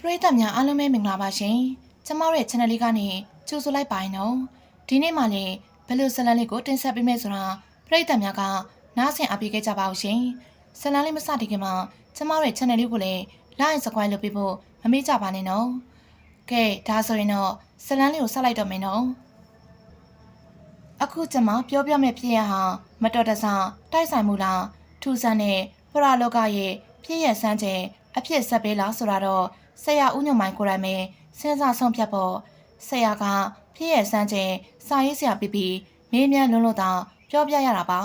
ပရိသတ်များအားလုံးပဲမင်္ဂလာပါရှင်။ကျမတို့ရဲ့ channel လေးကနေကြိုဆိုလိုက်ပါရင်တော့ဒီနေ့မှလည်းဘယ်လိုဇာတ်လမ်းလေးကိုတင်ဆက်ပေးမယ်ဆိုတာပရိသတ်များကနားဆင်အားပေးခဲ့ကြပါဦးရှင်။ဇာတ်လမ်းလေးမစတင်ခင်မှာကျမတို့ရဲ့ channel လေးကိုလည်း like and subscribe လုပ်ပေးဖို့မမေ့ကြပါနဲ့နော်။ကဲဒါဆိုရင်တော့ဇာတ်လမ်းလေးကိုဆက်လိုက်တော့မယ်နော်။အခုကျမပြောပြမယ့်ဖြစ်ရဟာမတော်တဆတိုက်ဆိုင်မှုလားထူဆန်းတဲ့ပရလောကရဲ့ဖြစ်ရဆန်းချက်အဖြစ်ဆက်ပေးလားဆိုတာတော့ ဆရာဦးညွန့်မိုင်ကိုယ်တိုင်ပဲစဉ်းစားဆုံးဖြတ်ဖို့ဆရာကဖြစ်ရဆန်းချက်စာရေးဆရာပြီးပြီးမေးမြန်းလွန်းလို့တောင်ပြောပြရတာပါ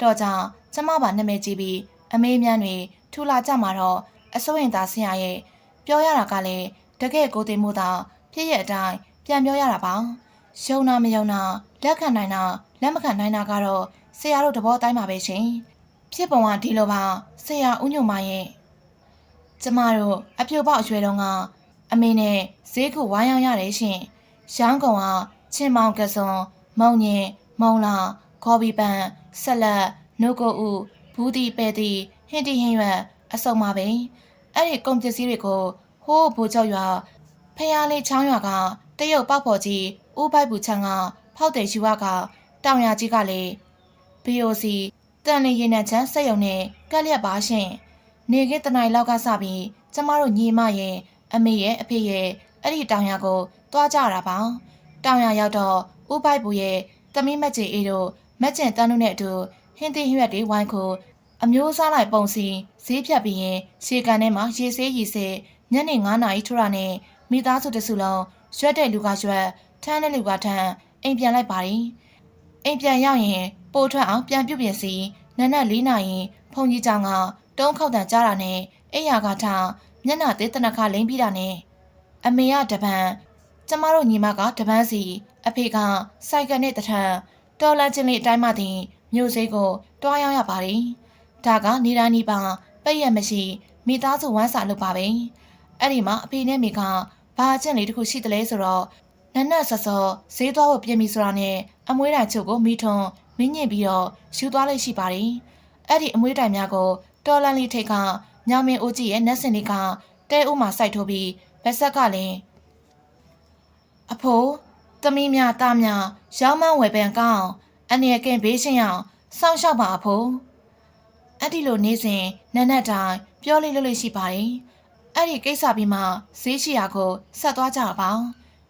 တော့ကြောင့်ကျမပါနာမည်ကြီးပြီးအမေးမြန်းတွေထူလာကြမှာတော့အစိုးရင်သားဆရာရဲ့ပြောရတာကလည်းတကယ်ကိုယ်သိမှုသာဖြစ်ရအတိုင်းပြန်ပြောရတာပါရှုံနာမယုံနာလက်ခံနိုင်တာလက်မခံနိုင်တာကတော့ဆရာတို့သဘောတိုင်းပါပဲရှင်ဖြစ်ပုံကဒီလိုပါဆရာဦးညွန့်မရဲ့ ကျမတို့အပြိုပေါက်အရွယ်တုန်းကအမေနဲ့ဈေးခုဝိုင်းအောင်ရတယ်ရှင်ရန်ကုန်ကချင်းမောင်ကစွန်မုံညင်မုံလာခေါ်ဘီပန်ဆက်လက်နှုတ်ကိုဦးဘူးတီပဲတီဟင်းတီဟင်းရွက်အစုံပါပဲအဲ့ဒီကုန်ပစ္စည်းတွေကိုဟိုးဘူကျော်ရွာဖះလေးချောင်းရွာကတရုတ်ပောက်ဖော်ကြီးဦးပိုက်ဘူးချန်ကဖောက်တယ်ယူဝကတောင်ရကြီးကလည်း BOC တန်လီရင်နံချမ်းစက်ရုံနဲ့ကက်လျက်ပါရှင် နေခေတနိုင်လောက်ကစပြီးကျမတို့ညီမရဲ့အမေရဲ့အဖေရဲ့အဲ့ဒီတောင်ရကိုတွားကြတာပါတောင်ရရောက်တော့ဦးပိုက်ဘူးရဲ့တမိမက်ကျင်အေးတို့မက်ကျင်တန်းတို့နဲ့အတူဟင်းသီးဟွက်တွေဝိုင်းခုအမျိုးစားလိုက်ပုံစီဈေးဖြတ်ပြီးရင်ရှေကန်ထဲမှာရေဆေးရီဆေးညနေ9နာရီထိုးတာနဲ့မိသားစုတစုလုံးရွက်တဲ့လူကရွက်ထမ်းတဲ့လူကထမ်းအိမ်ပြန်လိုက်ပါရင်အိမ်ပြန်ရောက်ရင်ပို့ထွက်အောင်ပြန်ပြုတ်ပြင်စီနက်နက်၄နာရီဖုန်ကြီးကြောင်က တုံးခောက်တန်ကြတာနဲ့အိယာကထမျက်နှာသေးတနခလိမ့်ပြီးတာနဲ့အမေကတပန်းကျမတို့ညီမကတပန်းစီ အဖေကစိုက်ကနဲ့တထန်တော်လန်ချင်းလေးအတိုင်းမှတင်မြို့စေးကိုတွားရောက်ရပါတယ်ဒါကနေတိုင်းနီးပါပိတ်ရမရှိမိသားစုဝမ်းစာလုပ်ပါပဲအဲ့ဒီမှာအဖေနဲ့မိကဘာအချက်လေးတစ်ခုရှိတယ်လဲဆိုတော့နက်နက်ဆော့ဆော့ဈေးသွားဖို့ပြင်ပြီဆိုတာနဲ့အမွေးတိုင်ချုပ်ကိုမိထွန်းမင်းညင်ပြီးတော့ယူသွားလိုက်ရှိပါတယ်အဲ့ဒီအမွေးတိုင်များကို တော်လန်လေးထိတ်ကညောင်မင်းအိုးကြီးရဲ့နက်စင်လေးကတဲဦးမှာစိုက်ထိုးပြီးဗက်ဆက်ကလည်းအဖိုးသမီးများသားများရောင်းမဝယ်ပန်ကောင်းအနေကင်ဘေးရှင်းအောင်စောင့်ရှောက်ပါအဖိုးအဲ့ဒီလိုနေစဉ်နက်နက်တိုင်းပြောလေးလို့လို့ရှိပါတယ်အဲ့ဒီကိစ္စပြီးမှဈေးရှိရာကိုဆက်သွားကြပါ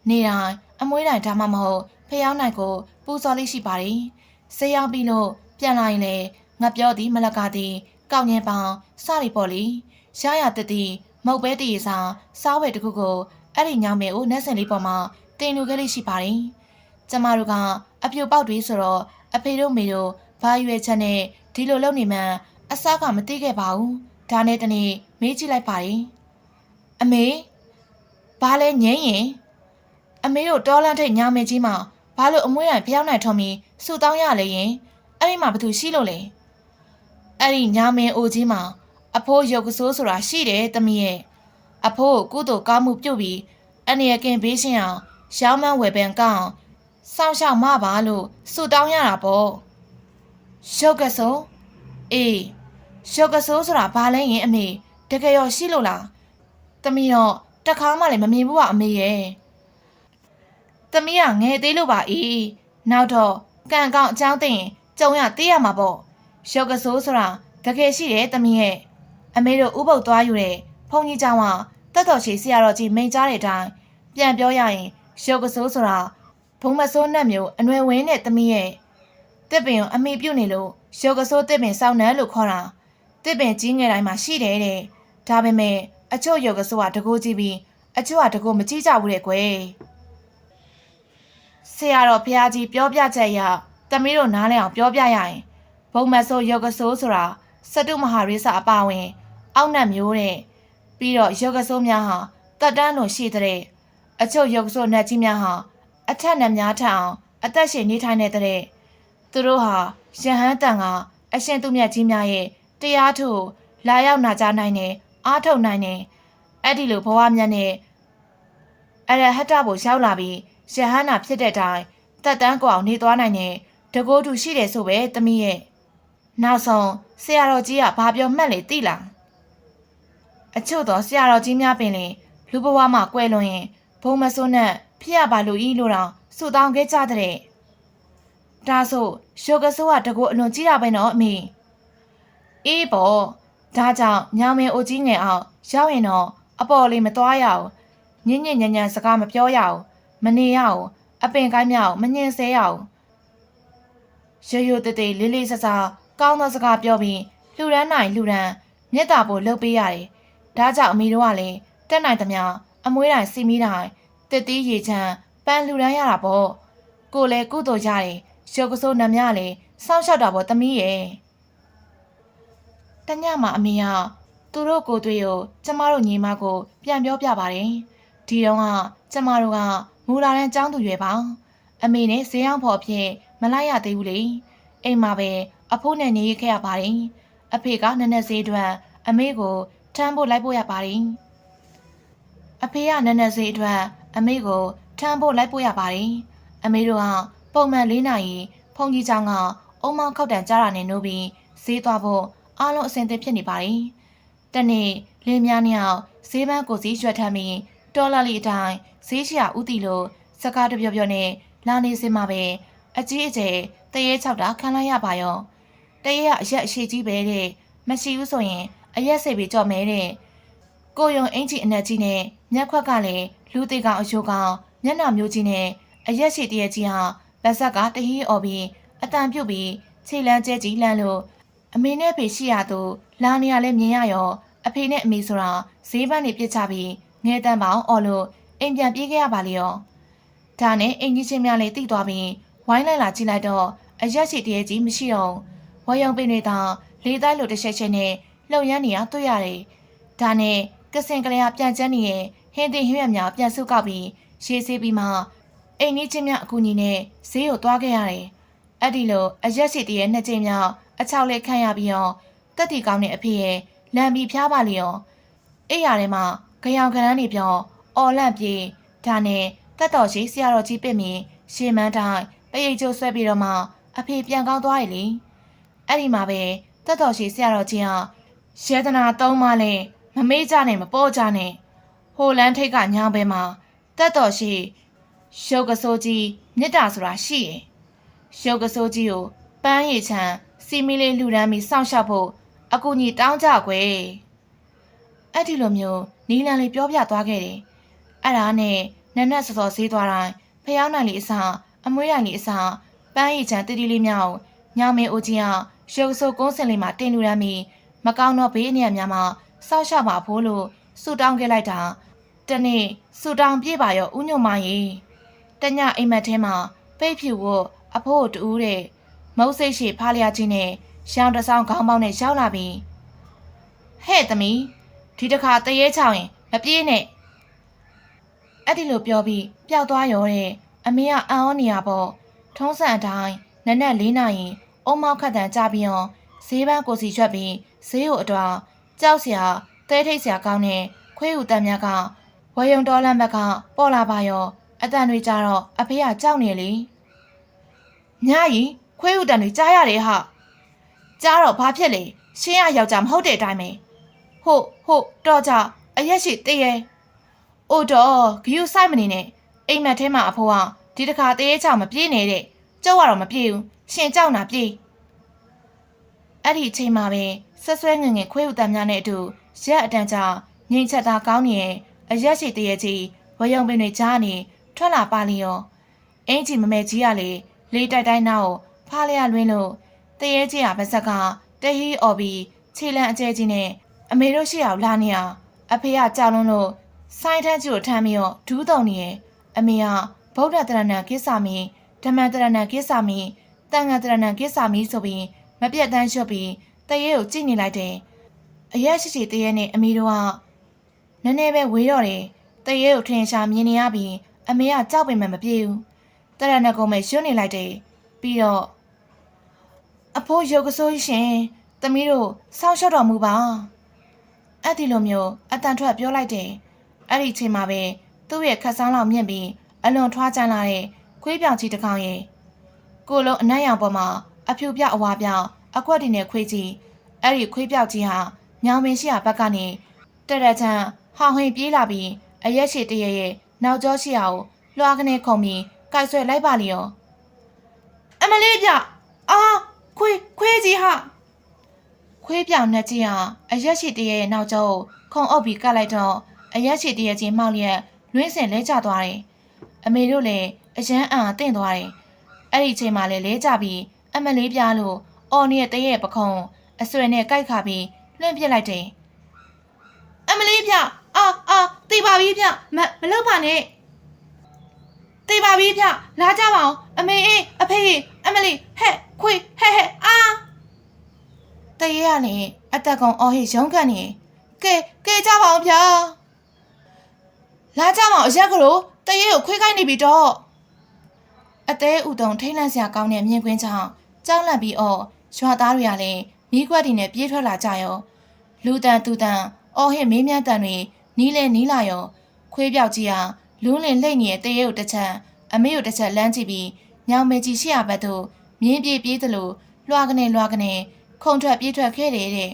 နေတိုင်းအမွေးတိုင်ဒါမှမဟုတ်ဖျောင်းနိုင်ကို ပူဇော်လေးရှိပါတယ်ဆေးရောက်ပြီးလို့ပြန်လာရင်လေငါပြောသည်မလကားသည် ကောက်ငင်းပေါင်းစရီပေါ်လီရရတတိမုတ်ပဲတည်စာစားဝဲတခုကိုအဲ့ဒီညောင်မဲကိုနှက်စင်လေးပေါ်မှာတင်လူခဲ့လိရှိပါတယ်ကျမတို့ကအပြိုပေါက်တွေဆိုတော့အဖေတို့မေတို့ဘာရွယ်ချက်နဲ့ဒီလိုလုပ်နေမှန်းအစကမသိခဲ့ပါဘူးဒါနဲ့တနေ့မေးကြည့်လိုက်ပါတယ်အမေဘာလဲငိမ့်ရင်အမေတို့တောလန့်ထိတ်ညောင်မဲကြီးမှာဘာလို့အမွှေးတိုင်ဖျောင်းနိုင်ထုံးပြီးဆူတောင်းရလဲရင်အဲ့ဒီမှာဘာသူရှိလို့လဲ အဲ့ဒီညာမင်းအိုကြီးမှာအဖိုးရုပ်ကစိုးဆိုတာရှိတယ်တမီးရဲ့အဖိုးကိုကုသိုလ်ကောင်းမှုပြုတ်ပြီးအနေရကင်ဘေးရှင်းအောင်ရောင်းမန်းဝယ်ပန်ကောင်းစောင့်ရှောက်မပါလို့ဆူတောင်းရတာပေါ့ရုပ်ကစိုးအေးရုပ်ကစိုးဆိုတာဘာလဲရင်အမေတကယ်ရောရှိလို့လားတမီးတော့တခါမှလည်းမမြင်ဘူးကအမေရဲ့တမီးကငယ်သေးလို့ပါအေးနောက်တော့ကံကောင်းအကြောင်းသိရင်ကြုံရသေးရမှာပေါ့ ရုပ်ကစိုးဆိုတာတကယ်ရှိတယ်တမင်ရဲ့အမေတို့ဥပုပ်သွားယူတယ်ဖုန်ကြီးကြောင့်ကတက်တော်ချီဆရာတော်ကြီးမိန်ကြားတဲ့အတိုင်းပြန်ပြောရရင်ရုပ်ကစိုးဆိုတာဘုံမစိုးနဲ့မျိုးအနွယ်ဝင်းနဲ့တမင်ရဲ့တစ်ပင်ကိုအမိပြုတ်နေလို့ရုပ်ကစိုးတစ်ပင်စောင်းနှံလို့ခေါ်တာတစ်ပင်ကြီးငယ်တိုင်းမှာရှိတယ်တဲ့ဒါပေမဲ့အချို့ရုပ်ကစိုးကတကိုးကြည့်ပြီးအချို့ကတကိုးမကြည့်ကြဘူးတဲ့ကွယ်ဆရာတော်ဖះကြီးပြောပြချက်ရတမီးတို့နားလည်အောင်ပြောပြရရင် ဘုံမဆိုးယောဂဆိုးဆိုတာစတုမဟာရိစအပါဝင် အောက်နတ်မျိုးတဲ့ပြီးတော့ယောဂဆိုးများဟာတက်တန်းလွန်ရှိတဲ့အချို့ယောဂဆိုးနတ်ကြီးများဟာအထက်နတ်များထက်အောင်အသက်ရှင်နေထိုင်နေတဲ့သူတို့ဟာယဟန်တန်ကအရှင်သူမြတ်ကြီးများရဲ့တရားထုလာရောက်နာကြားနိုင်တယ်အားထုတ်နိုင်တယ်အဲ့ဒီလိုဘဝမြတ်နဲ့အရဟတဘကိုရောက်လာပြီးယဟန္တာဖြစ်တဲ့တိုင်တက်တန်းကိုအောင်နေသွားနိုင်တဲ့တကိုးတူရှိတယ်ဆိုပဲသမီးရဲ့ နောက်ဆုံးဆရာတော်ကြီးကဘာပြောမှတ်လေသိလားအချို့သောဆရာတော်ကြီးများပင်လေလူဘဝမှာကွယ်လွန်ရင်ဘုံမစိုးနဲ့ဖြစ်ရပါလို့ဤလို့တော့ဆူတောင်းခဲ့ကြတဲ့ဒါဆိုရှုပ်ကဆိုးကတကူအလွန်ကြီးတာပဲနော်အမေအေးပေါ့ဒါကြောင့်ညောင်မင်းအိုကြီးငယ်အောင်ရောက်ရင်တော့အပေါ်လေးမသွားရအောင်ညင်ညင်ညံညံစကားမပြောရအောင်မနေရအောင်အပင်ကိုင်းမြောက်မညင်ဆဲရအောင်ရရတတေလေးလေးဆဆ ကောင်းသောစကားပြောပြီးလှူဒန်းနိုင်လှူဒန်းမြတ်တာဖို့လုပ်ပေးရတယ်ဒါကြောင့်အမေတို့ကလည်းတက်နိုင်သမျှအမွေးတိုင်းစီမီတိုင်းတစ်တီးရေချမ်းပန်းလှူဒန်းရတာပေါ့ကိုယ်လည်းကုသိုလ်ရတယ်ရုပ်ကစိုးနှမလည်းစောင့်ရှောက်တာပေါ့သမီးရဲ့တညမှာအမေကသူတို့ကိုတွေ့ကိုကျမတို့ညီမကိုပြန်ပြောပြပါတယ်ဒီတော့ကကျမတို့ကမူလာတန်းចောင်းသူရွယ်ပါအမေနဲ့ဈေးအောင်ဖို့အဖြစ်မလိုက်ရသေးဘူးလေအိမ်မှာပဲ အဖိုးနဲ့နေခဲ့ရပါတယ်အဖေကနက်နက်ဈေးအတွက်အမေကိုထမ်းဖို့လိုက်ဖို့ရပါတယ်အဖေကနက်နက်ဈေးအတွက်အမေကိုထမ်းဖို့လိုက်ဖို့ရပါတယ်အမေတို့ကပုံမှန်၄နာရီဖုန်ကြီးချောင်းကအုံမောင်းခောက်တန်ကြားတာနဲ့နိုးပြီးဈေးသွားဖို့အားလုံးအဆင်သင့်ဖြစ်နေပါတယ်တနေ့လင်းများနှစ်ယောက်ဈေးပန်းကိုစီးရွက်ထမ်းပြီးတော်လာလီအတိုင်းဈေးရှိရာဥတီလို့စကားတပြောပြောနဲ့လာနေစင်မှာပဲအကြီးအကျယ်တရေချောက်တာခံလိုက်ရပါရော တရေကအရက်အရှိကြီးပဲတဲ့မရှိဘူးဆိုရင်အရက်စိတ်ပြီးကြော့မဲတဲ့ကိုယုံအင်ကြီးအနက်ကြီးနဲ့မျက်ခွက်ကလည်းလူသေးကောင်အယိုးကောင်မျက်နှာမျိုးကြီးနဲ့အရက်ရှိတရေကြီးဟာဗတ်ဆက်ကတဟီးអော်ပြီးအတန်ပြုတ်ပြီးခြေလန်းကျဲကြီးလန်းလို့အမေနဲ့ဖေရှိရသူလာနေရလဲမြင်ရရောအဖေနဲ့အမေဆိုတာဈေးပန်းနေပြစ်ချပြီးငဲတန်းပေါင်းအော်လို့အိမ်ပြန်ပြေးခဲ့ရပါလေရောဒါနဲ့အင်ကြီးချင်းများလည်းတိသွားပြီးဝိုင်းလိုက်လာကြည့်လိုက်တော့အရက်ရှိတရေကြီးမရှိတော့ ဝယုံပင်တွေတောင်လေးတိုင်းလိုတစ်ချက်ချက်နဲ့လှုပ်ရမ်းနေရတွေ့ရတယ်ဒါနဲ့ကစင်ကလေးကပြန်ကျန်းနေရဲ့ဟင်းတင်ဟင်းရများပြန်ဆုပ်ကောက်ပြီးရှေးဆေးပြီးမှအိမ်ကြီးချင်းများအကူကြီးနဲ့ဈေးကိုသွားခဲ့ရတယ်အဲ့ဒီလိုအရက်ရှိတရေနှစ်ချိန်မြောက်အချောက်လေးခန့်ရပြီးတော့တက်တီကောင်းတဲ့အဖေရဲ့လမ်းပြီးဖျားပါလျော်အိယာထဲမှာကြောင်ခရမ်းနေပြောအော်လန့်ပြေးဒါနဲ့တက်တော်ရှိဆရာတော်ကြီးပြစ်မီရှေမန်းတိုင်းပရိတ်ကျိုးဆွဲပြီးတော့မှအဖေပြန်ကောင်းသွားရလေ အဲ့ဒီမှာပဲတက်တော်ရှိဆရာတော်ကြီးဟာရဲဒနာသုံးမလဲမမေးကြနဲ့မပေါ်ကြနဲ့ဟိုလန်းထိတ်ကညောင်းပဲမှာတက်တော်ရှိရုပ်ကစိုးကြီးမြစ်တာဆိုတာရှိရင်ရုပ်ကစိုးကြီးကိုပန်းရည်ချမ်းစီမီလေးလှူဒန်းပြီးစောင့်ရှောက်ဖို့အကူကြီးတောင်းကြကွယ်အဲ့ဒီလိုမျိုးနီလန်လေးပြောပြသွားခဲ့တယ်အဲ့ဒါနဲ့နက်နက်စောစောဈေးသွားတိုင်းဖျောင်းနိုင်လေးအစားအမွှေးရိုင်လေးအစားပန်းရည်ချမ်းတီတီလေးမြောက်ညောင်မင်းအိုကြီးက ရုပ်စုပ်ကုန်းစင်လေးမှာတင်လူရမ်းပြီးမကောင်းတော့ဘေးအနည်းများမှာစောက်ရှောက်ပါဖို့လို့ဆူတောင်းခဲ့လိုက်တာတနေ့ဆူတောင်းပြေးပါရောဥညုံမကြီးတညအိမ်မက်ထဲမှာပိတ်ဖြူဝတ်အဖိုးတူးတဲ့မုတ်စိတ်ရှိဖားလျာကြီးနဲ့ရှောင်းတဆောင်ခေါင်းပေါင်းနဲ့ရောက်လာပြီးဟဲ့သမီးဒီတစ်ခါတရေချောင်းရင်မပြေးနဲ့အဲ့ဒီလိုပြောပြီးပျောက်သွားရောတဲ့အမေကအံ့ဩနေရပေါ့ထုံးစံအတိုင်းနက်နက်၄နာရီ အုံမောက်ခတ်တန်ကြပြီးအောင်ဈေးပန်းကိုစီရွက်ပြီးဈေးကိုအတော်ကြောက်စရာတဲထိတ်စရာကောင်းတဲ့ခွေးဥတန်မြတ်ကဝယုံတော်လန့်ဘက်ကပေါ်လာပါရောအတန်တွေကြတော့အဖေကကြောက်နေလေညကြီးခွေးဥတန်တွေကြားရတယ်ဟာကြားတော့ဘာဖြစ်လဲရှင်းရယောက်ျားမဟုတ်တဲ့အတိုင်းပဲဟုတ်ဟုတ်တော့ကြအရက်ရှိတည့်ရဲ့အိုတော့ဂယူဆိုင်မနေနဲ့အိမ်မက်ထဲမှာအဖိုးကဒီတခါတရေချောင်မပြေးနေတဲ့ ကျုပ်ကတော့မပြေးဘူးရှင်ကြောက်တာပြေးအဲ့ဒီအချိန်မှာပဲဆက်ဆွဲငငယ်ခွေးဥတန်များနဲ့အတူရက်အတန်းကြာငိမ့်ချက်သားကောင်းနေရဲ့အရက်ရှိတရေကြီးဝယုံပင်တွေကြားနေထွက်လာပါလျောအင်းကြီးမမဲကြီးကလေလေးတိုက်တိုင်းနောက်ဖားလျလွင်းလို့တရေကြီးကပါဇက်ကတဟီအော်ပြီးခြေလန့်အကျဲကြီးနဲ့အမေတို့ရှိအောင်လာနေအောင်အဖေကကြောက်လွန်းလို့ဆိုင်ထန်းကြီးကိုထမ်းပြီးတော့ဒူးတုံနေရဲ့အမေကဗုဒ္ဓတရဏံကိစ္ဆာမီ ဓမ္မတရဏံကိစ္ဆာမီတန်ခါတရဏံကိစ္ဆာမီဆိုပြီးမပြတ်တမ်းလျှော့ပြီးတရေကိုကြည့်နေလိုက်တယ်အရက်ရှိရှိတရေနဲ့အမေတို့ကနည်းနည်းပဲဝေးတော့တယ်တရေကိုထင်ရှားမြင်နေရပြီးအမေကကြောက်ပင်မမပြေဘူးတရဏကုံမဲ့ရွှွနေလိုက်တယ်ပြီးတော့အဖိုးရုပ်ကစိုးရှင်သမီးတို့စောင့်ရှောက်တော်မူပါအဲ့ဒီလိုမျိုးအတန်ထွက်ပြောလိုက်တယ်အဲ့ဒီအချိန်မှာပဲသူ့ရဲ့ခက်ဆောင်လောက်မြင့်ပြီးအလွန်ထွားကျန်းလာတဲ့ ခွေးပြောင်ကြီးတစ်ကောင်ရဲ့ကိုလုံးအနက်ရောင်ပေါ်မှာအဖြူပြောက်အဝါပြောက်အခွက်တင်တဲ့ခွေးကြီးအဲ့ဒီခွေးပြောက်ကြီးဟာညောင်ပင်ရှိရာဘက်ကနေတရချန်ဟောင်ဟင်ပြေးလာပြီးအရက်ရှိတရရဲ့နောက်ကျောရှိအောင်လွှားကနေခုံပြီးကြိုက်ဆွဲလိုက်ပါလျော်အမလေးပြအာခွေးခွေးကြီးဟာခွေးပြောင်နဲ့ကြီးဟာအရက်ရှိတရရဲ့နောက်ကျောခုံအုပ်ပြီးကတ်လိုက်တော့အရက်ရှိတရချင်းမှောက်လျက်လွင်းစင်လဲကျသွားတယ်အမေတို့လည်း အရန်အံတင့်သွားတယ်အဲ့ဒီချိန်မှာလည်းလဲကျပြီးအမလေးပြလို့အော်နေတဲ့တရရဲ့ပခုံးအဆွဲနဲ့ကြိုက်ခါပြီးလွှင့်ပစ်လိုက်တယ်အမလေးပြအာအာတေးပါပြီပြမမလောက်ပါနဲ့တေးပါပြီပြလာကြပါအောင်အမေအေးအဖေအေးအမလေးဟဲ့ခွေဟဲ့ဟဲ့အာတရေရနေအတက်ကောင်အော်ဟေရုံးကန်နေကဲကဲကြပါအောင်ဗျာလာကြပါအောင်အရက်ကလို့တရေကိုခွေးခိုင်းနေပြီတော့ အသေးဥတုံထိတ်လန့်စရာကောင်းတဲ့မြင်ကွင်းကြောင့်ကြောက်လန့်ပြီးအော်ရွာသားတွေကလည်းမိကွက်တွေနဲ့ပြေးထွက်လာကြရောလူတန်သူတန်အော်ဟစ်မေးမြန်းတန်တွေနီးလဲနီးလာရောခွေးပြောက်ကြီးဟာလူးလင်လှိတ်နေတဲ့တရေကိုတစ်ချက်အမေကိုတစ်ချက်လမ်းကြည့်ပြီးညောင်မေကြီးရှိရဘက်သို့မြင်းပြေးပြေးသလိုလွှာကနေလွှာကနေခုံထွက်ပြေးထွက်ခဲ့တယ်တဲ့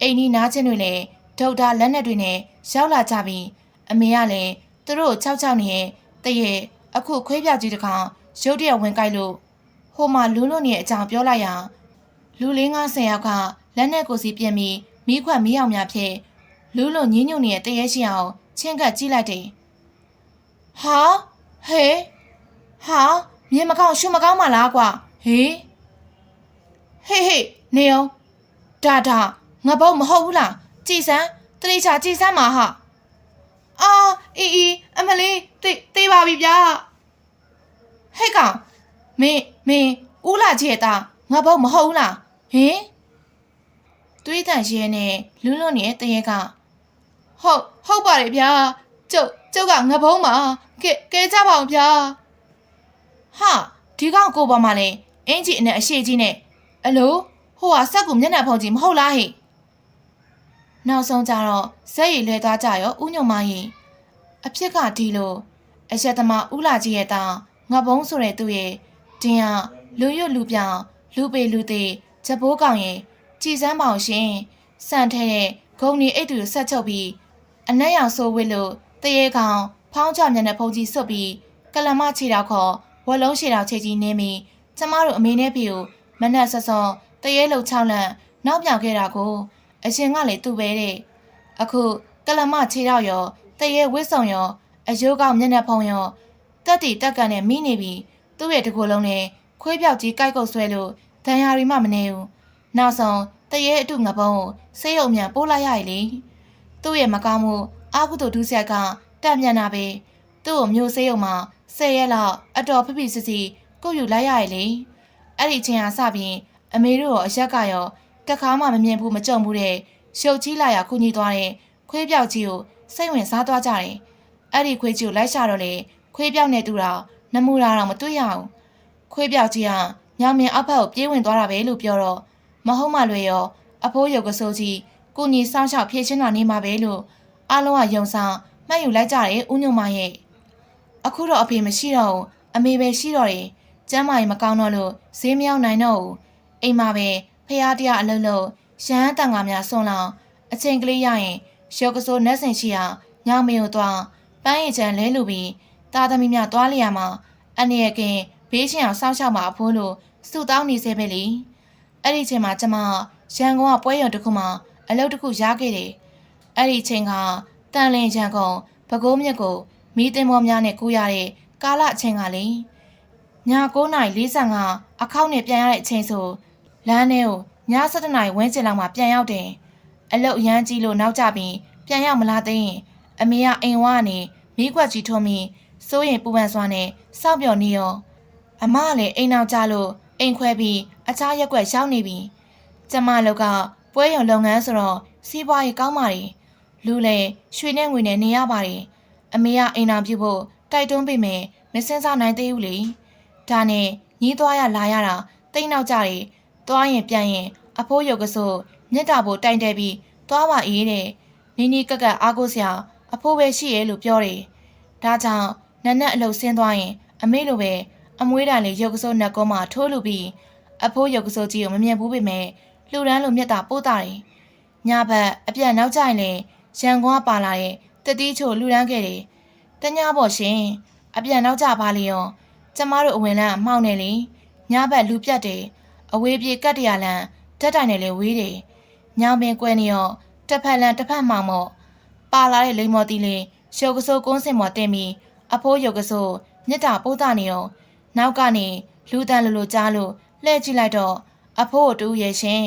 အိမ်နီးနားချင်းတွေလည်းဒုတ်တာလက်နဲ့တွေနဲ့ရောက်လာကြပြီးအမေကလည်းသူတို့ချောက်ချောက်နေတဲ့တရေအခုခွေးပြောက်ကြီးတစ်ကောင် ရုတ်တရက်ဝင်ကြိုက်လို့ဟိုမှာလူးလို့နေတဲ့အကြောင်းပြောလိုက်ရလူလေး90ယောက်ကလက်နဲ့ကိုစီပြင်ပြီးမိခွက်မီးအောင်များဖြစ်လူးလုံညင်းညွန့်နေတဲ့တရေရှိအောင်ချင်းကပ်ကြည့်လိုက်တယ်။ဟာဟေးဟာမြင်မကောင်းရှုမကောင်းပါလားကွာဟေးဟေးဟေးနေအောင်ဒါဒါငါဘုတ်မဟုတ်ဘူးလားကြည်စမ်းတတိချာကြည်စမ်းပါဟာအာအီအီအမလေးတေးတေးပါပြီဗျာ ဟဲ့ကောင်မင်းမင်းဦးလာကြီးရဲ့သားငါဘုတ်မဟုတ်ဘူးလားဟင်တွေးတန်ရဲနဲ့လူးလွန်နေတဲ့တရေကဟုတ်ဟုတ်ပါတယ်ဗျာကျုပ်ကျုပ်ကငဘုံးပါကဲကဲကြပါအောင်ဗျာဟာဒီကောင်ကိုပေါ်မှာလဲအင်ဂျီအနဲ့အရှိကြီးနဲ့အလိုဟိုဟာစက်ကူမျက်နှာဖုံးကြီးမဟုတ်လားဟိနောက်ဆုံးကြတော့ဇက်ရည်လဲသွားကြရောဥညုံမကြီးအဖြစ်ကဒီလိုအရက်သမားဥလာကြီးရဲ့သားင ဘုံးဆိုတဲ့သူရဲ့တင်းကလူရွတ်လူပြောင်လူပေလူသေးချက်ဘိုးကောင်ရဲ့ကြည်စမ်းပါအောင်ရှင်စံထဲတဲ့ဂုံဒီအိတ်တူဆက်ချုပ်ပြီးအနက်ရောင်ဆိုးဝစ်လို့တရေကောင်ဖောင်းချမျက်နှာဖုံးကြီးစွတ်ပြီးကလမခြေတော်ခေါ်ဝက်လုံးခြေတော်ခြေကြီးနင်းပြီးကျမတို့အမေနဲ့ဖေကိုမနှက်ဆက်စောတရေလုံချောင်းလန့်နောက်ပြောင်ခဲ့တာကိုအရှင်ကလည်းသူ့ပဲတဲ့အခုကလမခြေတော်ရောတရေဝစ်ဆောင်ရောအယိုးကောင်မျက်နှာဖုံးရော တက်တီတက်ကန်နဲ့မိနေပြီးသူ့ရဲ့တကူလုံးနဲ့ခွေးပြောက်ကြီးကြိုက်ကုတ်ဆွဲလို့ဒဏ်ရာရီမှမနေဘူးနောက်ဆုံးတရေအတုငပုံးကိုဆေးရုံမြန်ပို့လိုက်ရည်လေသူ့ရဲ့မကောင်းမှုအာကုတုဒုစရိုက်ကတက်မြန်တာပဲသူ့ကိုမျိုးဆေးရုံမှာဆယ်ရက်လောက်အတော်ဖိဖိစစ်စစ်ကုတ်ယူလိုက်ရည်လေအဲ့ဒီချင်းဟာစပြီးအမေတို့ရောအရက်ကရောတခါမှမမြင်ဘူးမကြုံဘူးတဲ့ရှုပ်ကြီးလာရခုညီသွားတဲ့ခွေးပြောက်ကြီးကိုစိတ်ဝင်စားသွားကြတယ်အဲ့ဒီခွေးကြီးကိုလိုက်ရှာတော့လေ ခွေးပြောက်နဲ့တူတာနမူတာတော့မတွေ့ရဘူးခွေးပြောက်ကြီးဟာညောင်မြင်အောက်ဘက်ကိုပြေးဝင်သွားတာပဲလို့ပြောတော့မဟုတ်မှလွယ်ရောအဖိုးရုပ်ကစိုးကြီးကိုညီစောင်းရှောက်ဖြည့်ချင်းတာနေမှာပဲလို့အားလုံးကယုံဆောင်မှတ်ယူလိုက်ကြတယ်ဦးညုံမရဲ့အခုတော့အဖေမရှိတော့ဘူးအမေပဲရှိတော့တယ်ကျမ်းမာရင်မကောင်းတော့လို့ဈေးမရောက်နိုင်တော့ဘူးအိမ်မှာပဲဖះတရားအလုံးလုံးရဟန်းတန်ဃာများဆွန်လောင်အချိန်ကလေးရရင်ရုပ်ကစိုးနတ်စင်ရှိအောင်ညောင်မယိုသွားပန်းရည်ချန်လဲလူပြီး တာသမီများသွားလျာမှာအနေရကင်ဘေးရှင်အောင်စောင့်ရှောက်မှာအဖိုးလို့စုတောင်းနေစေပဲလေအဲ့ဒီချိန်မှာကျမရန်ကုန်ကပွဲရုံတစ်ခုမှာအလုပ်တစ်ခုရခဲ့တယ်အဲ့ဒီချိန်ကတန်လင်းရန်ကုန်ပဲခူးမြစ်ကိုမီးတင်မောများနဲ့ကူးရတဲ့ကာလအချိန်ကလေည9:45အခောက်နဲ့ပြန်ရတဲ့အချိန်ဆိုလမ်းထဲကိုည7:00နာရီဝန်းကျင်လောက်မှပြန်ရောက်တယ်အလုတ်ရမ်းကြီးလို့နောက်ကျပြီးပြန်ရောက်မလာသေးရင်အမေကအိမ်ဝါကနေမိကွက်ကြီးထုံးပြီး စိုးရင်ပူပန်စွာနဲ့စောင့်ပြော်နေရောအမကလည်းအိမ်နောက်ကြလို့အိမ်ခွဲပြီးအခြားရက်ွက်ရောက်နေပြီကျမလောက်ကပွဲရုံလုပ်ငန်းဆိုတော့စီးပွားရေးကောင်းပါလေလူလည်းရွှေနဲ့ငွေနဲ့နေရပါတယ်အမေကအိမ်တော်ပြုဖို့တိုက်တွန်းပေးမယ်မစင်းစားနိုင်သေးဘူးလေဒါနဲ့ညီးသွားရလာရတာတိတ်နောက်ကြတယ်သွားရင်ပြန်ရင်အဖိုးရုပ်ကစိုးမြတ်တာဖို့တိုင်တဲပြီးသွားပါအေးတဲ့နီနီကက်ကက်အားကိုးစရာအဖိုးပဲရှိရဲ့လို့ပြောတယ်ဒါကြောင့် နက်နက်အလုပ်ဆင်းသွားရင် အမေလိုပဲအမွေးတိုင်လေးရုပ်ကစိုးနှက်ကုန်းမှာထိုးလူပြီးအဖိုးရုပ်ကစိုးကြီးကိုမမြင်ဘူးပေမဲ့လှူဒန်းလိုမြတ်တာပို့တာတယ်။ညဘက်အပြက်နောက်ကျရင်လေရန်ကုန်ကပါလာတဲ့တတိချိုလူရန်ခဲ့တယ်တညပေါ့ရှင်အပြန်နောက်ကြပါလေရောကျမတို့အဝင်လန်းမှောက်နေလေညဘက်လူပြတ်တယ်အဝေးပြေကတ်တရလန်းတက်တိုင်နဲ့လေဝေးတယ်ညောင်ပင်ကွဲနေရောတစ်ဖက်လန်းတစ်ဖက်မှောင်မော့ပါလာတဲ့လိမ္မော်တီလေးရှုပ်ကစိုးကုန်းစင်မော်တင်ပြီး အဖိုးရုပ်ကစိုးမြစ်တာပိုးတာနေရောနောက်ကနေလူတန်လူလိုကြားလို့လှည့်ကြည့်လိုက်တော့အဖိုးတို့တူရဲ့ရှင်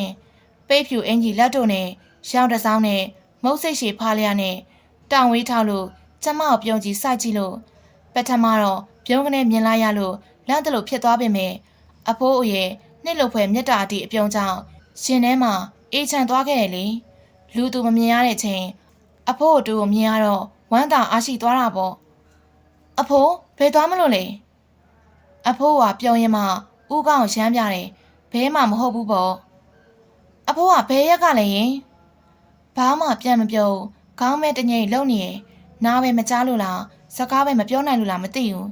ပိတ်ဖြူအင်ကြီးလက်တို့နဲ့ရောင်တစောင်းနဲ့မုတ်စိတ်ရှည်ဖားလျားနဲ့တောင်ဝေးထောက်လို့ကျမကိုပြုံးကြည့်စိုက်ကြည့်လို့ပထမတော့ပြုံးကနေမြင်လိုက်ရလို့လန့်တလို့ဖြစ်သွားပေမဲ့အဖိုးအရဲ့နှစ်လုတ်ဖွဲမြတ်တာအတီအပြုံးကြောင့်ရှင်ထဲမှာအေးချမ်းသွားခဲ့ရလေလူသူမမြင်ရတဲ့ချိန်အဖိုးတို့ကိုမြင်ရတော့ဝမ်းသာအားရှိသွားတာပေါ့ အဖိုးဘယ်သွားမလို့လဲအဖိုးကပြုံးရင်မှဥကောင်းရမ်းပြတယ်ဘဲမှမဟုတ်ဘူးပေါ့အဖိုးကဘဲရက်ကလည်းရင်ဘာမှပြန်မပြောဘူးခေါင်းမဲတငိမ့်လုံနေရနားပဲမကြားလို့လားစကားပဲမပြောနိုင်လို့လားမသိဘူး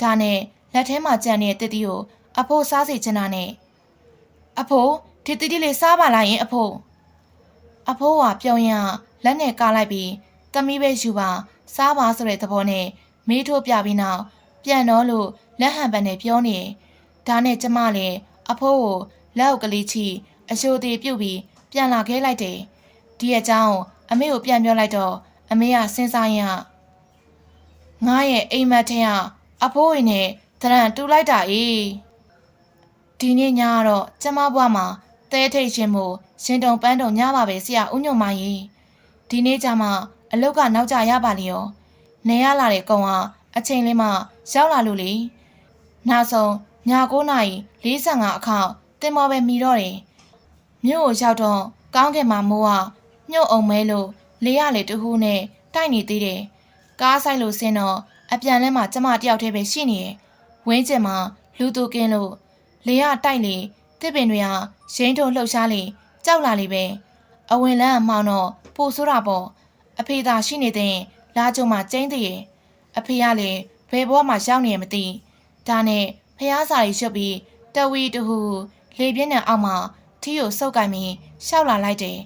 ဒါနဲ့လက်ထဲမှာကြံနေတဲ့တစ်တီကိုအဖိုးစားစီချင်တာနဲ့အဖိုးဒီတစ်တီလေးစားပါလားယင်အဖိုးအဖိုးကပြုံးရင်လက်နဲ့ကားလိုက်ပြီးတမီးပဲယူပါစားပါဆိုတဲ့သဘောနဲ့ မေးထိုးပြပြီးနောက်ပြန်တော့လို့လက်ဟန်ပန်နဲ့ပြောနေဒါနဲ့ကျမလည်းအဖိုးကိုလက်အုပ်ကလေးချီအရှိုသေးပြုတ်ပြီးပြန်လာခဲ့လိုက်တယ်ဒီအကြောင်းအမေကိုပြန်ပြောလိုက်တော့အမေကစဉ်းစားရင်ငါရဲ့အိမ်မက်ထဲကအဖိုးဝင်နဲ့တရံတူလိုက်တာအေးဒီနေ့ညကတော့ကျမဘွားမှာတဲထိတ်ရှင်မို့ရှင်တုံပန်းတုံညပါပဲဆရာဦးညုံမကြီးဒီနေ့ကျမှအလုတ်ကနောက်ကျရပါလေရော နေရလာတဲ့ကောင်ကအချိန်လေးမှရောက်လာလို့လေနောက်ဆုံးည9နာရီ45အခါတင်မောပဲမီတော့တယ်မြို့ကိုရောက်တော့ကောင်းကင်မှာမိုးကညှို့အောင်မဲလို့လေးရလေတဟူးနဲ့တိုက်နေသေးတယ်ကားဆိုင်လို့ဆင်းတော့အပြန်လဲမှာကျမတယောက်တည်းပဲရှိနေတယ်ဝင်းကျင်မှာလူသူကင်းလို့လေရတိုက်လေတစ်ပင်တွေကရင်းထုံလှုပ်ရှားလေကြောက်လာလေပဲအဝင်လန်းအမှောင်တော့ပိုဆိုးတာပေါ့အဖေသာရှိနေတဲ့ လာကြုံမှာကျင်းတည်ရဲ့အဖေကလည်းဘယ်ဘဝမှာရောက်နေရမသိဒါနဲ့ဖះစာရီရွတ်ပြီးတဝီတဟူလေပြင်းနဲ့အောက်မှာထီကိုစုပ်ကင်ပြီးရှောက်လာလိုက်တယ်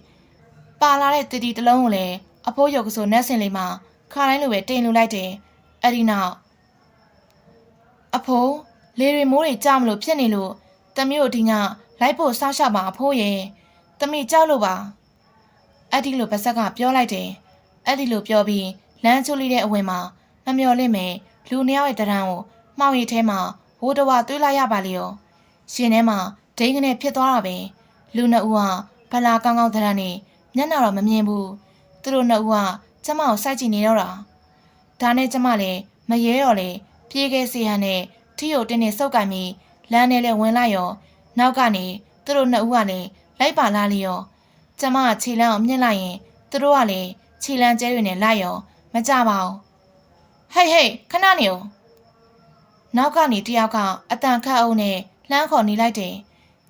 ပါလာတဲ့တတီတလုံးကိုလည်းအဖိုးရုပ်ကဆိုနက်စင်လေးမှာခါတိုင်းလိုပဲတင်လူလိုက်တယ်အဲ့ဒီနောက်အဖိုးလေတွေမိုးတွေကြမလို့ဖြစ်နေလို့တမီးတို့ဒီညလိုက်ဖို့စားရှောက်ပါအဖိုးရဲ့တမီးကြောက်လို့ပါအဲ့ဒီလိုပါဆက်ကပြောလိုက်တယ်အဲ့ဒီလိုပြောပြီး လမ်းချိုးလေးတဲ့အဝင်မှာမမျော်လင့်မယ်လူနှစ်ယောက်ရဲ့တရံကိုမှောင်ရည်ထဲမှာဝိုးတဝသွေးလိုက်ရပါလေရောရှင်ထဲမှာဒိန်းကနေဖြစ်သွားတာပဲလူနှစ်ဦးဟာဗလာကောင်းကောင်းတရံနေမျက်နှာတော့မမြင်ဘူးသူတို့နှစ်ဦးကကျမကိုစိုက်ကြည့်နေတော့တာဒါနဲ့ကျမလည်းမရဲတော့လေပြေးခဲ့စီဟန်နဲ့ထီကိုတင်းနေစုပ်ကင်ပြီးလမ်းထဲလဲဝင်လိုက်ရောနောက်ကနေသူတို့နှစ်ဦးကလည်းလိုက်ပါလာလျောကျမကခြေလမ်းကိုမြင့်လိုက်ရင်သူတို့ကလည်းခြေလမ်းကျဲတွေနဲ့လိုက်ရော မကြပါဘူးဟေးဟေးခဏနေဦးနောက်ကနေတယောက်ကအတန်ခတ်အုပ်နဲ့လှမ်းခေါ်နေလိုက်တယ်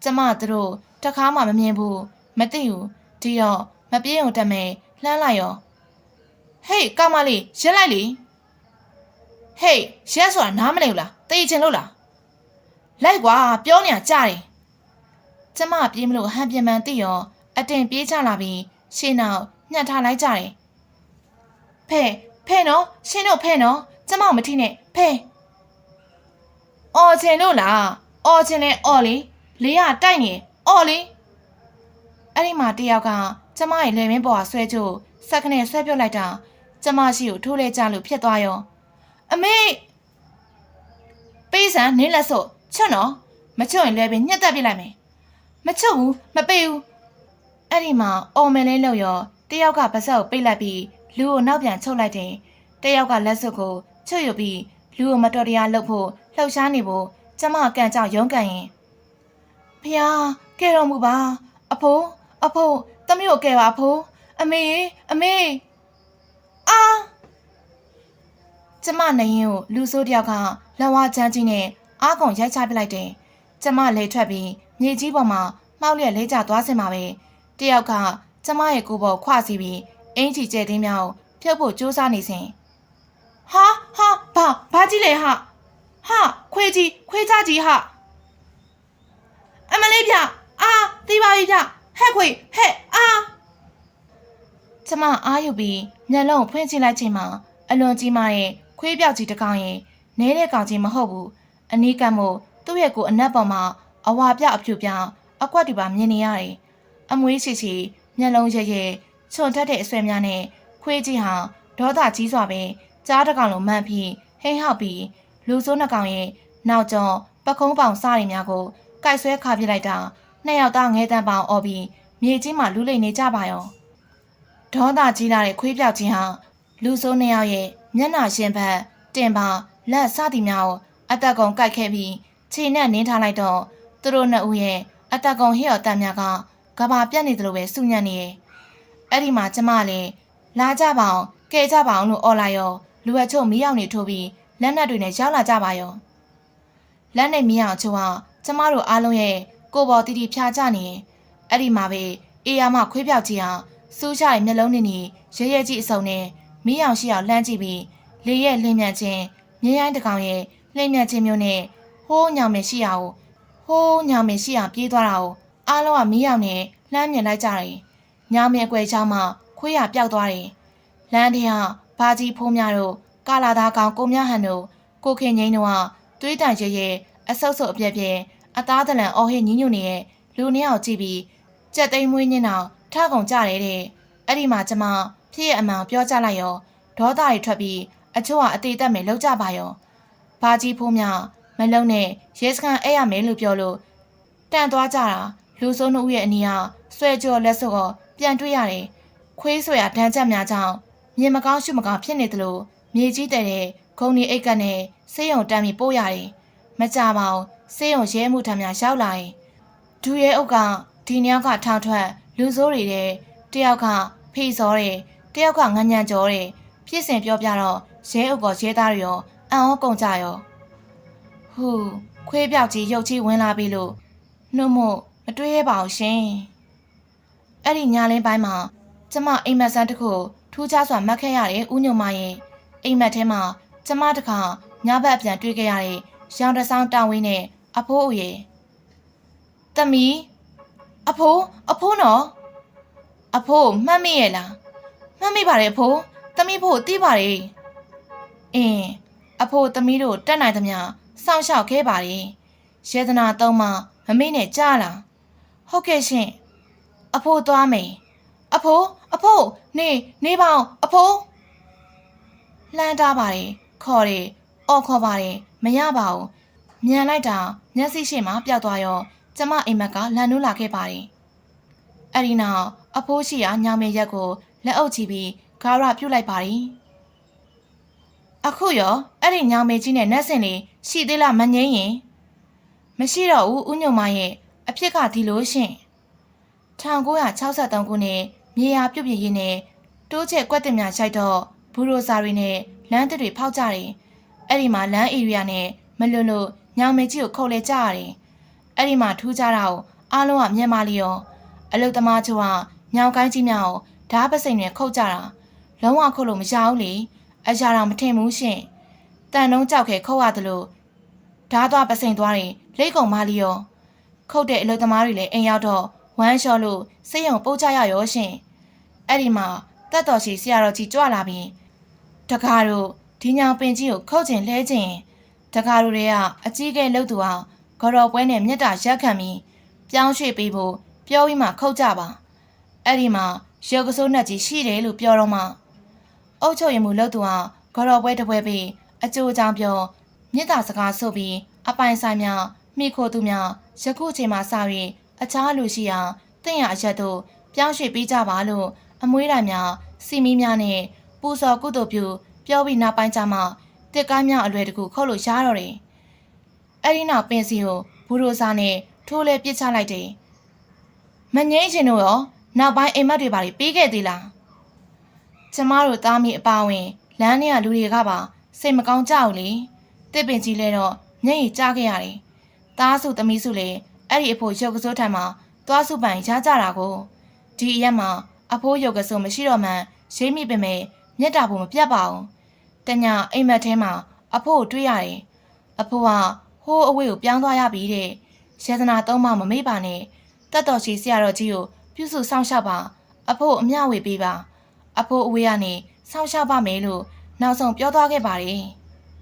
ကျမသူတို့တခါမှမမြင်ဘူးမသိဘူးဒီတော့မပြေးုံတက်မယ်လှမ်းလိုက်ရောဟေးကောင်မလေးရက်လိုက်လေဟေးရက်ဆိုတာနားမလည်ဘူးလားတေးချင်လို့လားလိုက်ကွာပြောနေရကြတယ်ကျမပြေးမလို့ဟန်ပြန်မှန်သိရောအတင်ပြေးချလာပြီးရှင်းနောက်ညှက်ထားလိုက်ကြတယ် ဖဲဖဲနော်ရှင်းတော့ဖဲနော်ကျမမထိနဲ့ဖဲအော်ချင်လို့လားအော်ချင်လဲအော်လေလေးကတိုက်နေအော်လေအဲ့ဒီမှာတယောက်ကကျမရဲ့လေမင်းပေါ်ကဆွဲချိုးစက်ခနဲ့ဆွဲပြုတ်လိုက်တာကျမရှိကိုထိုးလဲကြလို့ဖြစ်သွားရောအမေပေးစံနင်းလက်စို့ချွတ်နော်မချွတ်ရင်လည်းပဲညှက်တက်ပြလိုက်မယ်မချွတ်ဘူးမပေးဘူးအဲ့ဒီမှာအော်မယ်လေးလို့ရောတယောက်ကပါဆက်ကိုပိတ်လိုက်ပြီး လူကိုနောက်ပြန်ချုပ်လိုက်တယ်တယောက်ကလက်စွပ်ကိုချွတ်ယူပြီးလူကိုမတော်တရားလုပ်ဖို့လှုပ်ရှားနေဖို့ကျမကန်ကြောက်ရုန်းကန်ရင်ဖះကဲတော်မူပါ အဖိုးအဖိုးတမီးကိုကဲပါအဖိုးအမေအမေအာကျမနေရင်ကိုလူဆိုးတယောက်ကလက်ဝါးချမ်းကြီးနဲ့အားကုန်ရိုက်ချပလိုက်တယ်ကျမလေထွက်ပြီးမြေကြီးပေါ်မှာမှောက်လျက်လဲကျသွားစင်ပါပဲတယောက်ကကျမရဲ့ကိုယ်ပေါ်ခွစီပြီး အင်ကြီးကျဲတင်းများကိုဖြုတ်ဖို့ကြိုးစားနေစဉ်ဟာဟာဘာဘာကြီးလဲဟာဟာခွေးကြီးခွေးသားကြီးဟာအမလေးပြအာတီးပါပြီပြဟဲ့ခွေဟဲ့အာကျမအားယူပြီးမျက်လုံးကိုဖွင့်ကြည့်လိုက်ချိန်မှာအလွန်ကြီးမားတဲ့ခွေးပြောက်ကြီးတစ်ကောင်ရင်နဲတဲ့ကောင်ကြီးမဟုတ်ဘူးအနီးကပ်မို့သူ့ရဲ့ကိုယ်အနက်ပေါ်မှာအဝါပြောက်အဖြူပြောင်အကွက်တွေပါမြင်နေရတယ်အမွေးရှိရှိမျက်လုံးရဲရဲ ချွန်ထက်တဲ့အဆွဲများနဲ့ခွေးကြီးဟာဒေါသကြီးစွာပဲကြားတစ်ကောင်လုံးမှန်ပြီးဟိမ့်ဟောက်ပြီးလူဆိုးနှစ်ကောင်ရဲ့နောက်ကျော်ပကုံးပေါင်စားရီများကိုကိုက်ဆွဲခါပြစ်လိုက်တာနှစ်ယောက်သားငဲတန်းပေါင်អော်ပြီးမြေကြီးမှာလူလိမ့်နေကြပါရောဒေါသကြီးလာတဲ့ခွေးပြောက်ကြီးဟာလူဆိုးနှစ်ယောက်ရဲ့မျက်နှာရှင်ဘက်တင်ပါလက်စသည်များကိုအတက်ကုံကိုက်ခဲ့ပြီးခြေနဲ့နင်းထားလိုက်တော့သူတို့နှစ်ဦးရဲ့အတက်ကုံဟိော်တန်များကကဘာပြတ်နေသလိုပဲစုညံ့နေရဲ့ အဲ့ဒီမှာကျမလည်းလာကြပါအောင်ကဲကြပါအောင်လို့អော်လာရောလူအချို့မီးရောက်နေထိုးပြီးလက်နက်တွေနဲ့ရောက်လာကြပါရောလက်နဲ့မီးအောင်ချို့ဟာကျမတို့အားလုံးရဲ့ကိုယ်ပေါ်တီတီဖြာချနေရင်အဲ့ဒီမှာပဲအေးရမခွေးပြောက်ကြီးဟာစူးရှာတဲ့မျက်လုံးနဲ့နေရဲရဲကြီးအစုံနဲ့မီးအောင်ရှိအောင်လှမ်းကြည့်ပြီးလေရဲ့လင်းမြန်ခြင်းမြင်းရိုင်းတစ်ကောင်ရဲ့လင်းမြန်ခြင်းမျိုးနဲ့ဟိုးညောင်မယ်ရှိအောင်ဟိုးညောင်မယ်ရှိအောင်ပြေးသွားတာကိုအားလုံးကမီးအောင်နဲ့လှမ်းမြင်လိုက်ကြတယ် ညောင်မယ်အကွယ်ချောင်းမှာခွေးရပျောက်သွားတယ်လမ်းထဲကဘာကြီးဖိုးများတို့ကာလာသားကောင်ကိုမြဟန်တို့ကိုခင်ငိမ့်တို့ကသွေးတိုင်ရဲရဲအဆုပ်ဆုပ်အပြက်ပြက်အသားတလန်အော်ဟစ်ညင်းညွတ်နေတဲ့လူနှစ်ယောက်ကြည့်ပြီးကြက်သိမ်းမွေးညင်းအောင်ထကုန်ကြတယ်တဲ့အဲ့ဒီမှာကျမဖြစ်ရဲ့အမှန်ကိုပြောကြလိုက်ရောဒေါသတွေထွက်ပြီးအချို့ကအသေးသက်မယ်လောက်ကြပါရောဘာကြီးဖိုးများမလုံးနဲ့ရဲစခန်းအဲ့ရမယ်လို့ပြောလို့တန်သွားကြတာလူစိုးနှုတ်ရဲ့အနီးကဆွဲကြောလက်စွ ပ်ကပြန်တွေ့ရတယ်ခွေးဆွဲရဒဏ်ချက်များကြောင့်မြင်မကောင်းရှုမကောင်းဖြစ်နေသလိုမြေကြီးတဲ့တဲ့ဂုံဒီအိတ်ကနဲ့ဆေးရုံတမ်းပြီးပို့ရတယ်မကြပါဘူးဆေးရုံရဲမှုထမ်းများရောက်လာရင်ဒူရဲအုပ်ကဒီနှစ်ယောက်ကထောက်ထွက်လူဆိုးတွေတဲ့တယောက်ကဖိစောတယ်တယောက်ကငညံကြောတယ်ဖြစ်စဉ်ပြောပြတော့ရဲအုပ်ကရဲသားတွေရောအံ့ဩကုန်ကြရောဟူခွေးပြောက်ကြီးရုပ်ကြီးဝင်လာပြီလို့နှုတ်မို့မတွေးရပါဘူးရှင် အဲ့ဒီညာလင်းပိုင်းမှာကျမအိမ်မက်ဆန်းတစ်ခုထူးခြားစွာမှတ်ခဲ့ရတယ်ဦးညုံမရဲ့အိမ်မက်ထဲမှာကျမတခါညဘက်အပြန်တွေ့ခဲ့ရတဲ့ရောင်တဆောင်တာဝင်းနဲ့အဖိုးဦးရဲ့တမီအဖိုးအဖိုးနော်အဖိုးမှတ်မိရဲ့လားမှတ်မိပါတယ်အဖိုးတမီဖို့သိပါတယ်အင်းအဖိုးတမီတို့တက်နိုင်သမျှစောင့်ရှောက်ခဲ့ပါတယ်ရေဒနာသုံးမမမေ့နဲ့ကြားလားဟုတ်ကဲ့ရှင် အဖိုးသွားမယ်အဖိုးအဖိုးနေနေပါအောင်အဖိုးလှမ်းတားပါတယ်ခေါ်တယ်အော်ခေါ်ပါတယ်မရပါဘူးမြန်လိုက်တာမျက်စိရှိမှပျောက်သွားရောကျမအိမ်မက်ကလန်နိုးလာခဲ့ပါတယ်အဲ့ဒီနောက်အဖိုးရှိရာညောင်မေရက်ကိုလက်အုပ်ချပြီးဂါရပြုတ်လိုက်ပါတယ်အခုရောအဲ့ဒီညောင်မေကြီးနဲ့နတ်စင်လေးရှိသေးလားမငိမ့်ရင်မရှိတော့ဘူးဥညုံမရဲ့အဖြစ်ကဒီလိုရှင် 1963ခုနှစ်မြေယာပြုတ်ပြင်းရင်းနဲ့တိုးချက်ကွက်တင်များရှိုက်တော့ဘူရိုစာရီနဲ့လမ်းတစ်တွေဖောက်ကြတယ်အဲ့ဒီမှာလမ်းဧရိယာနဲ့မလွန်လို့ညောင်မေကြီးကိုခုတ်လဲကြရတယ်အဲ့ဒီမှာထူးခြားတာကိုအားလုံးကမြင်ပါလျော်အလုတ်သမားချို့ကညောင်ကိုင်းကြီးများကိုဓာတ်ပစိန်တွေခုတ်ကြတာလုံးဝခုတ်လို့မရဘူးလေအရာတော်မထင်ဘူးရှင်တန်တုံးကြောက်ခဲခုတ်ရတယ်လို့ဓာတ်သွားပစိန်သွားရင်လိတ်ကုံမလျော်ခုတ်တဲ့အလုတ်သမားတွေလည်းအိမ်ရောက်တော့ ဝမ်းလျှော်လို့စိတ်ယုံပုတ်ကြရရောရှင်အဲ့ဒီမှာတက်တော်ရှိဆရာတော်ကြီးကြွလာပြီးတကားတို့ဒီညောင်ပင်ကြီးကိုခုတ်ကျင်လဲကျင်တကားတို့တွေကအကြီးကဲလှုပ်သူအောင်ဂရော်ပွဲနဲ့မြတ်တာရက်ခံပြီးပြောင်းရွှေ့ပေးဖို့ပြောပြီးမှခုတ်ကြပါအဲ့ဒီမှာရုပ်ကစိုးနဲ့ကြီးရှိတယ်လို့ပြောတော့မှအုတ်ချုပ်ရင်မူလှုပ်သူအောင်ဂရော်ပွဲတစ်ပွဲပြီးအကျိုးအကြောင်းပြောမြတ်တာစကားဆိုပြီးအပိုင်ဆိုင်များမိခိုသူများယခုချိန်မှာစပြီး အခြားလူရှိရာတင့်ရအရက်တို့ပြောင်းရွှေ့ပေးကြပါလို့အမွေးတိုင်များစီမီများနဲ့ပူစော်ကုသိုလ်ပြုပြောပြီးနောက်ပိုင်းကျမှတစ်ကားများအလွယ်တကူခုတ်လို့ရတော့တယ်။အဲဒီနောက်ပင်စီကိုဘူရိုစာနဲ့ထိုးလဲပစ်ချလိုက်တယ်။မငိမ့်ချင်တို့ရောနောက်ပိုင်းအိမ်မက်တွေပါပြီးခဲ့သေးလား။ကျမတို့သားမီအပါဝင်လမ်းထဲကလူတွေကပါစိတ်မကောင်းကြဘူးလေ။တစ်ပင်ကြီးလဲတော့မျက်ရည်ကျခဲ့ရတယ်။သားစုသမီးစုလည်း အဲ့ဒီအဖိုးရုပ်ကစိုးထံမှာသွားစုပိုင်ရကြတာကိုဒီအရက်မှာအဖိုးရုပ်ကစိုးမရှိတော့မှရိမ့်မိပင်မဲ့မြတ်တာဖို့မပြတ်ပါဘူးတညာအိမ်မက်ထဲမှာအဖိုးကိုတွေ့ရတယ်အဖိုးကဟိုးအဝေးကိုပြောင်းသွားရပြီတဲ့ရတနာသုံးမမမေ့ပါနဲ့တက်တော်ချီဆရာတော်ကြီးကိုပြုစုစောင့်ရှောက်ပါအဖိုးအမျှဝေပေးပါ အဖိုးအဝေးကနေစောင့်ရှောက်ပါမယ်လို့နောက်ဆုံးပြောသွားခဲ့ပါတယ်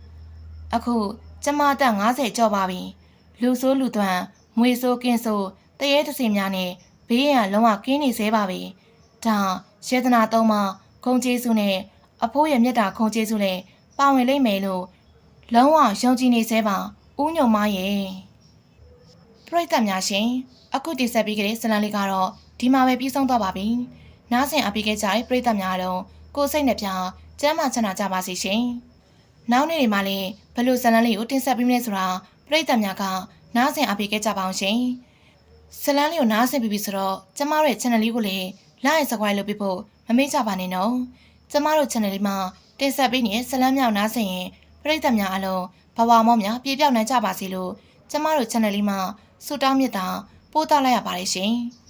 ။အခုကျမအတက်90ကျော်ပါပြီ။လူဆိုးလူသွမ်း မွေဆိုးကင်းဆိုးတရေတစီများနဲ့ဘေးရန်လုံးဝကင်းနေသေးပါပြီ။ဒါယေဒနာသုံးပါဂုံကျေးစုနဲ့အဖိုးရဲ့မြတ်တာခုံကျေးစုနဲ့ပါဝင်လိမ့်မယ်လို့လုံးဝယုံကြည်နေသေးပါဦးညုံမရဲ့ပရိသတ်များရှင်အခုတိဆက်ပြီးကြတဲ့ဇလန်လေးကတော့ဒီမှာပဲပြီးဆုံးသွားပါပြီ။နားဆင်အပိခဲ့ကြတဲ့ပရိသတ်များတော့ကိုယ်စိတ်နှပြကျမ်းမာချမ်းသာကြပါစေရှင်။နောက်နေ့တွေမှာလည်းဘယ်လိုဇလန်လေးကိုတင်ဆက်ပေးမလဲဆိုတာပရိသတ်များက နားဆင်အပိခဲ့ကြပါအောင်ရှင်။ဇလန်လေးကိုနားဆင်ပြီးပြီဆိုတော့ကျမတို့ရဲ့ channel လေးကိုလည်း like and subscribe လုပ်ပေးဖို့မမေ့ကြပါနဲ့နော်။ကျမတို့ channel လေးမှာတင်ဆက်ပေးနေတဲ့ဇလန်မြောက်နားဆင်ရင်ပရိသတ်များအလုံးဘဝမောများပြည့်ပြောက်နိုင်ကြပါစေလို့ကျမတို့ channel လေးမှာဆုတောင်းမြတ်တာပို့သလိုက်ရပါတယ်ရှင်။